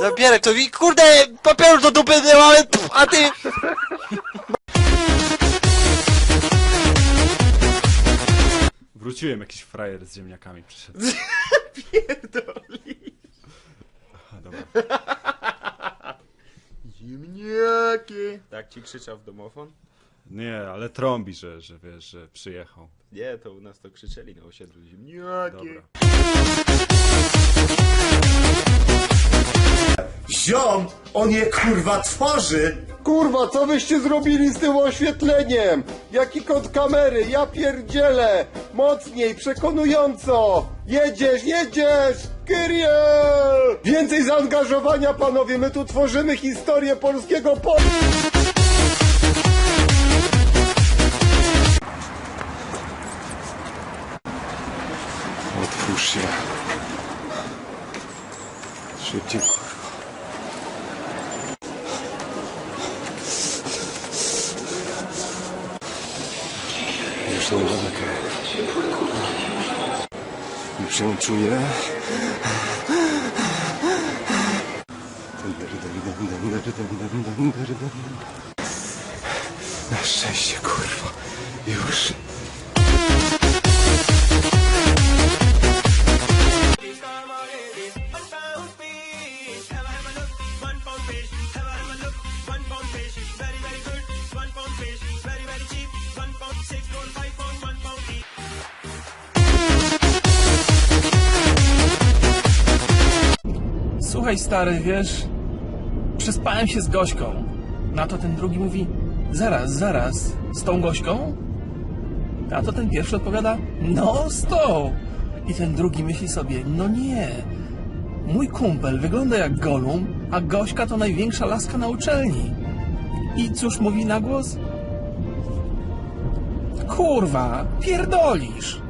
Nabieraj to i kurde, papieru do dupy nie mamy, pff, a ty... Wróciłem, jakiś frajer z ziemniakami przyszedł. Pierdoli. Dobra. Ziemniaki. Tak ci krzyczał w domofon? Nie, ale trąbi, że, że wiesz, że przyjechał. Nie, to u nas to krzyczeli na osiedlu. Ziemniaki. Dobra. Ziom, on je kurwa tworzy! Kurwa, co wyście zrobili z tym oświetleniem? Jaki kąt kamery? Ja pierdzielę! Mocniej, przekonująco! Jedziesz, jedziesz! Kyrie! Więcej zaangażowania, panowie! My tu tworzymy historię polskiego po... Otwórz się. Szybciej. Już nie daleko. Już ją czuję. Na szczęście, kurwa. Już. Słuchaj stary, wiesz, przespałem się z Gośką. Na to ten drugi mówi, zaraz, zaraz, z tą Gośką? A to ten pierwszy odpowiada, no z tą. I ten drugi myśli sobie, no nie, mój kumpel wygląda jak Golum, a Gośka to największa laska na uczelni. I cóż mówi na głos? Kurwa, pierdolisz.